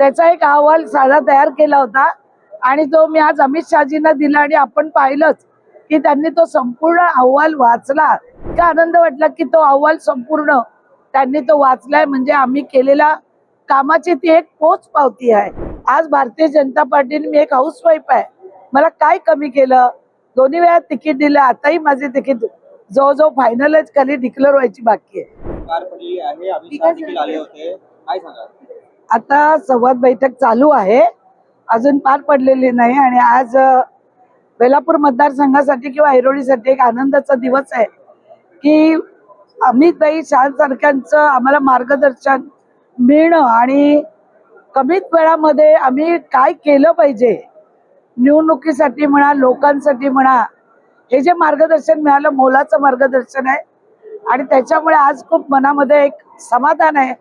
त्याचा एक अहवाल साधा तयार केला होता. आणि तो मी आज अमित शहाजींना दिला आणि आपण पाहिलंच की त्यांनी तो संपूर्ण अहवाल वाचला. इतका आनंद वाटला की तो अहवाल संपूर्ण त्यांनी तो वाचलाय. म्हणजे आम्ही केलेल्या कामाची ती एक पोच पावती आहे. आज भारतीय जनता पार्टीने मी एक हाऊसवाईफ आहे. मला काय कमी केलं? दोन्ही वेळा तिकीट दिलं आताही माझे तिकीट जवळजवळ फायनलच खाली डिक्लेअर व्हायची बाकी आहे. आता संवाद बैठक चालू आहे. अजून पार पडलेली नाही आणि आज बेलापूर मतदारसंघासाठी किंवा ऐरोळीसाठी एक आनंदाचा दिवस आहे की अमितबाई शहा सारख्यांचं आम्हाला मार्गदर्शन मिळणं आणि कमीत वेळामध्ये आम्ही काय केलं पाहिजे? निवडणुकीसाठी म्हणा लोकांसाठी म्हणा हे जे मार्गदर्शन मिळालं मोलाचं मार्गदर्शन आहे आणि त्याच्यामुळे आज खूप मनामध्ये एक समाधान आहे.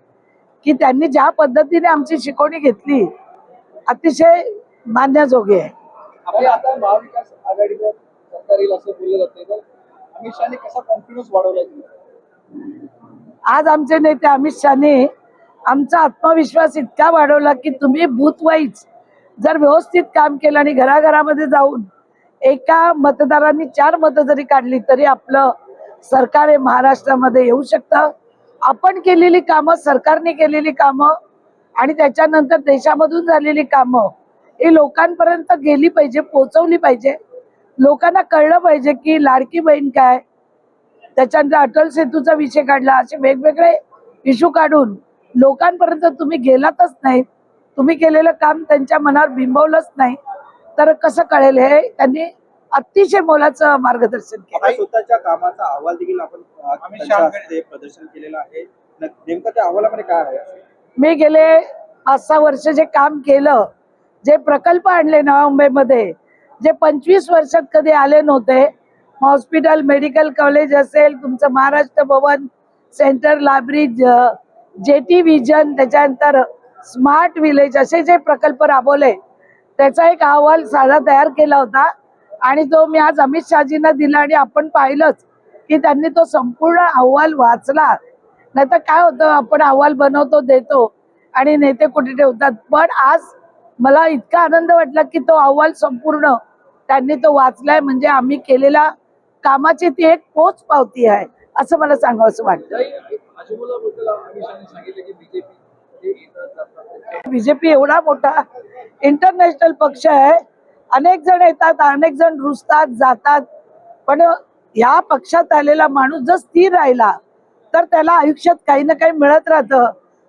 की त्यांनी ज्या पद्धतीने आमची शिकवणी घेतली अतिशय मान्यजोगी आहे. आपल्या आता महाविकास आघाडीवर सरकार येईल असं बोललं जाते तर अमित शहाने कसा कॉन्फिडन्स वाढवला आज आमचे नेते अमित शहाने आमचा आत्मविश्वास इतका वाढवला की तुम्ही बूथ वाईज जर व्यवस्थित काम केलं आणि घराघरामध्ये जाऊन एका मतदारांनी चार मतं जरी काढली तरी आपलं सरकार हे महाराष्ट्रामध्ये येऊ शकतं. आपण केलेली कामं सरकारने केलेली कामं आणि त्याच्यानंतर देशामधून झालेली कामं ही लोकांपर्यंत गेली पाहिजे पोचवली पाहिजे. लोकांना कळलं पाहिजे की लाडकी बहीण काय? त्याच्यानंतर अटल सेतूचा विषय काढला असे वेगवेगळे इश्यू काढून लोकांपर्यंत तुम्ही गेलातच नाही. तुम्ही केलेलं काम त्यांच्या मनावर बिंबवलंच नाही. तर कसं कळेल हे? त्यांनी अतिशय मोलाचं मार्गदर्शन केलं. स्वतःच्या कामाचा अहवाल देखील आपण प्रदर्शन केलेलं आहे. नेमकं त्या अहवालामध्ये काय आहे? मी गेले पाच सहा वर्ष जे काम केलं जे प्रकल्प आणले नवा मुंबईमध्ये जे पंचवीस वर्षात कधी आले नव्हते हॉस्पिटल मेडिकल कॉलेज असेल तुमचं Maharashtra Bhavan centre library J T vision त्याच्यानंतर स्मार्ट विलेज असे जे प्रकल्प राबवले त्याचा एक अहवाल साधा तयार केला होता. आणि तो मी आज अमित शहाजींना दिला आणि आपण पाहिलंच की त्यांनी तो संपूर्ण अहवाल वाचला. नाही तर काय होतं आपण अहवाल बनवतो देतो आणि नेते कुठे ठेवतात. पण आज मला इतका आनंद वाटला की तो अहवाल संपूर्ण त्यांनी तो वाचलाय. म्हणजे आम्ही केलेल्या कामाची ती एक पोच पावती आहे असं मला सांगावं वाटतं. बीजेपी एवढा मोठा इंटरनॅशनल पक्ष आहे. अनेक जण येतात अनेक जण रुजतात जातात. पण या पक्षात आलेला माणूस जर स्थिर राहिला तर त्याला आयुष्यात काही ना काही मिळत राहतं.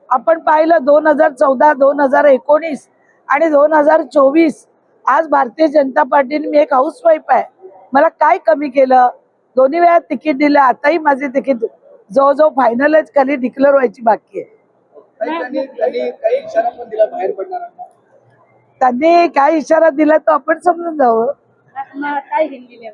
आपण पाहिलं दोन हजार चौदा दोन हजार एकोणीस आणि दोन हजार चोवीस आज भारतीय जनता पार्टीने मी एक हाऊसवाईफ आहे. मला काय कमी केलं? दोन्ही वेळा तिकीट दिलं आताही माझे तिकीट जवळजवळ फायनलच खाली डिक्लेअर व्हायची बाकी आहे. त्यांनी काय इशारा दिला तो आपण समजून जावं काय हिंदी में?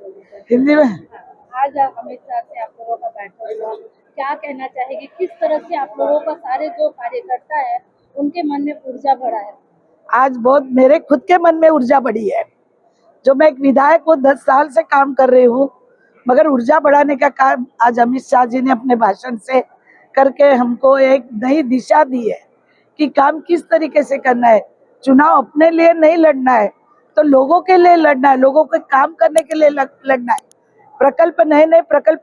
हिंदी में आज अमित शाह आप का बैठक हुआ क्या कहना चाहेगी किस तरह से आप लोगों का सारे जो कार्यकर्ता है उनके मन में ऊर्जा भरा है आज बहुत मेरे खुद के मन में ऊर्जा बढ़ी है। जो मैं एक विधायक हूँ, दस साल से काम कर रही हूँ, मगर ऊर्जा बढ़ाने का काम आज अमित शाह जी ने अपने भाषण से करके हमको एक नई दिशा दी है कि काम किस तरीके से करना है। चुनाव अपने लिए नहीं लड़ना है तो लोगों के लिए लड़ना है लोगों के काम करने के लिए लड़ना है। प्रकल्प नए नए प्रकल्प